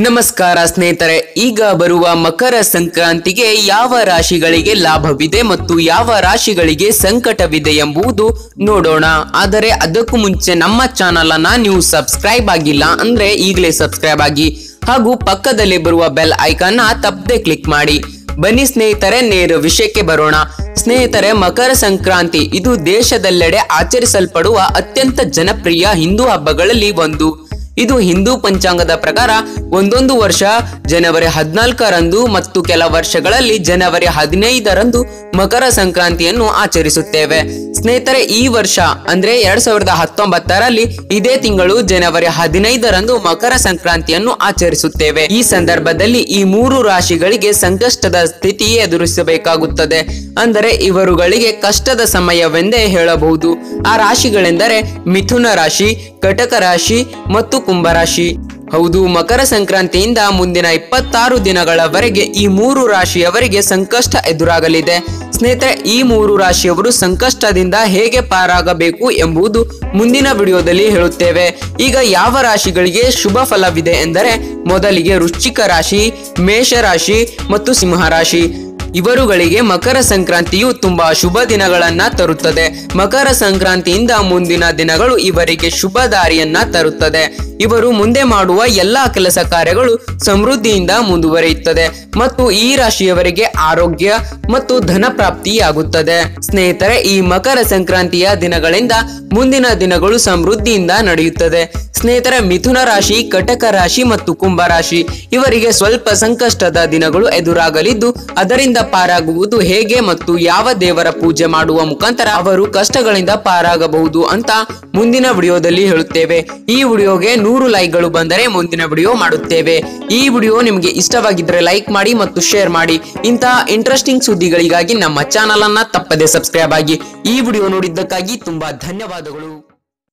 ನಮಸ್ಕಾರ ಸ್ನೇಹಿತರೆ, ಈಗ ಬರುವ ಮಕರ ಸಂಕ್ರಾಂತಿಗೆ ಯಾವ ರಾಶಿಗಳಿಗೆ ಲಾಭವಿದೆ ಮತ್ತು ಯಾವ ರಾಶಿಗಳಿಗೆ ಸಂಕಟವಿದೆ ಎಂಬುದು ನೋಡೋಣ. ಆದರೆ ಅದಕ್ಕೂ ಮುಂಚೆ ನಮ್ಮ ಚಾನಲ್ ಅನ್ನ ನೀವು ಸಬ್ಸ್ಕ್ರೈಬ್ ಆಗಿಲ್ಲ ಅಂದ್ರೆ ಈಗಲೇ ಸಬ್ಸ್ಕ್ರೈಬ್ ಆಗಿ ಹಾಗೂ ಪಕ್ಕದಲ್ಲಿ ಬರುವ ಬೆಲ್ ಐಕಾನ್ನ ತಪ್ಪದೆ ಕ್ಲಿಕ್ ಮಾಡಿ. ಬನ್ನಿ ಸ್ನೇಹಿತರೆ, ನೇರ ವಿಷಯಕ್ಕೆ ಬರೋಣ. ಸ್ನೇಹಿತರೆ, ಮಕರ ಸಂಕ್ರಾಂತಿ ಇದು ದೇಶದೆಲ್ಲೆಡೆ ಆಚರಿಸಲ್ಪಡುವ ಅತ್ಯಂತ ಜನಪ್ರಿಯ ಹಿಂದೂ ಹಬ್ಬಗಳಲ್ಲಿ ಒಂದು. ಇದು ಹಿಂದೂ ಪಂಚಾಂಗದ ಪ್ರಕಾರ ಒಂದೊಂದು ವರ್ಷ ಜನವರಿ ಹದಿನಾಲ್ಕರಂದು ಮತ್ತು ಕೆಲ ವರ್ಷಗಳಲ್ಲಿ ಜನವರಿ ಹದಿನೈದರಂದು ಮಕರ ಸಂಕ್ರಾಂತಿಯನ್ನು ಆಚರಿಸುತ್ತೇವೆ. ಸ್ನೇಹಿತರೆ, ಈ ವರ್ಷ ಅಂದ್ರೆ ಎರಡ್ ಸಾವಿರದ ಹತ್ತೊಂಬತ್ತರಲ್ಲಿ ಇದೇ ತಿಂಗಳು ಜನವರಿ ಹದಿನೈದರಂದು ಮಕರ ಸಂಕ್ರಾಂತಿಯನ್ನು ಆಚರಿಸುತ್ತೇವೆ. ಈ ಸಂದರ್ಭದಲ್ಲಿ ಈ ಮೂರು ರಾಶಿಗಳಿಗೆ ಸಂಕಷ್ಟದ ಸ್ಥಿತಿ ಎದುರಿಸಬೇಕಾಗುತ್ತದೆ. ಅಂದರೆ ಇವರುಗಳಿಗೆ ಕಷ್ಟದ ಸಮಯವೆಂದೇ ಹೇಳಬಹುದು. ಆ ರಾಶಿಗಳೆಂದರೆ ಮಿಥುನ ರಾಶಿ, ಕಟಕ ರಾಶಿ ಮತ್ತು ಕುಂಭರಾಶಿ. ಹೌದು, ಮಕರ ಸಂಕ್ರಾಂತಿಯಿಂದ ಮುಂದಿನ ಇಪ್ಪತ್ತಾರು ದಿನಗಳವರೆಗೆ ಈ ಮೂರು ರಾಶಿಯವರಿಗೆ ಸಂಕಷ್ಟ ಎದುರಾಗಲಿದೆ. ಸ್ನೇಹಿತರೆ, ಈ ಮೂರು ರಾಶಿಯವರು ಸಂಕಷ್ಟದಿಂದ ಹೇಗೆ ಪಾರಾಗಬೇಕು ಎಂಬುದು ಮುಂದಿನ ವಿಡಿಯೋದಲ್ಲಿ ಹೇಳುತ್ತೇವೆ. ಈಗ ಯಾವ ರಾಶಿಗಳಿಗೆ ಶುಭ ಫಲವಿದೆ ಎಂದರೆ, ಮೊದಲಿಗೆ ವೃಶ್ಚಿಕ ರಾಶಿ ಮೇಷ ರಾಶಿ ಮತ್ತು ಸಿಂಹ ರಾಶಿ ಇವರುಗಳಿಗೆ ಮಕರ ಸಂಕ್ರಾಂತಿಯು ತುಂಬಾ ಶುಭ ದಿನಗಳನ್ನ ತರುತ್ತದೆ. ಮಕರ ಸಂಕ್ರಾಂತಿಯಿಂದ ಮುಂದಿನ ದಿನಗಳು ಇವರಿಗೆ ಶುಭ ದಾರಿಯನ್ನ ತರುತ್ತದೆ. ಇವರು ಮುಂದೆ ಮಾಡುವ ಎಲ್ಲಾ ಕೆಲಸ ಕಾರ್ಯಗಳು ಸಮೃದ್ಧಿಯಿಂದ ಮುಂದುವರಿಯುತ್ತದೆ ಮತ್ತು ಈ ರಾಶಿಯವರಿಗೆ ಆರೋಗ್ಯ ಮತ್ತು ಧನ ಪ್ರಾಪ್ತಿಯಾಗುತ್ತದೆ. ಸ್ನೇಹಿತರೆ, ಈ ಮಕರ ಸಂಕ್ರಾಂತಿಯ ದಿನಗಳಿಂದ ಮುಂದಿನ ದಿನಗಳು ಸಮೃದ್ಧಿಯಿಂದ ನಡೆಯುತ್ತದೆ. ಸ್ನೇಹಿತರೆ, ಮಿಥುನ ರಾಶಿ, ಕಟಕ ರಾಶಿ ಮತ್ತು ಕುಂಭ ರಾಶಿ ಇವರಿಗೆ ಸ್ವಲ್ಪ ಸಂಕಷ್ಟದ ದಿನಗಳು ಎದುರಾಗಲಿದ್ದು, ಅದರಿಂದ ಪಾರಾಗುವುದು ಹೇಗೆ ಮತ್ತು ಯಾವ ದೇವರ ಪೂಜೆ ಮಾಡುವ ಮುಖಾಂತರ ಅವರು ಕಷ್ಟಗಳಿಂದ ಪಾರಾಗಬಹುದು ಅಂತ ಮುಂದಿನ ವಿಡಿಯೋದಲ್ಲಿ ಹೇಳುತ್ತೇವೆ. ಈ ವಿಡಿಯೋಗೆ ನೂರು ಲೈಕ್ಗಳು ಬಂದರೆ ಮುಂದಿನ ವಿಡಿಯೋ ಮಾಡುತ್ತೇವೆ. ಈ ವಿಡಿಯೋ ನಿಮಗೆ ಇಷ್ಟವಾಗಿದ್ರೆ ಲೈಕ್ ಮಾಡಿ ಮತ್ತು ಶೇರ್ ಮಾಡಿ. ಇಂತಹ ಇಂಟ್ರೆಸ್ಟಿಂಗ್ ಸುದ್ದಿಗಳಿಗಾಗಿ ನಮ್ಮ ಚಾನಲ್ ಅನ್ನ ತಪ್ಪದೆ ಸಬ್ಸ್ಕ್ರೈಬ್ ಆಗಿ ಈ ವಿಡಿಯೋ ನೋಡಿದ್ದಕ್ಕಾಗಿ ತುಂಬಾ ಧನ್ಯವಾದಗಳು.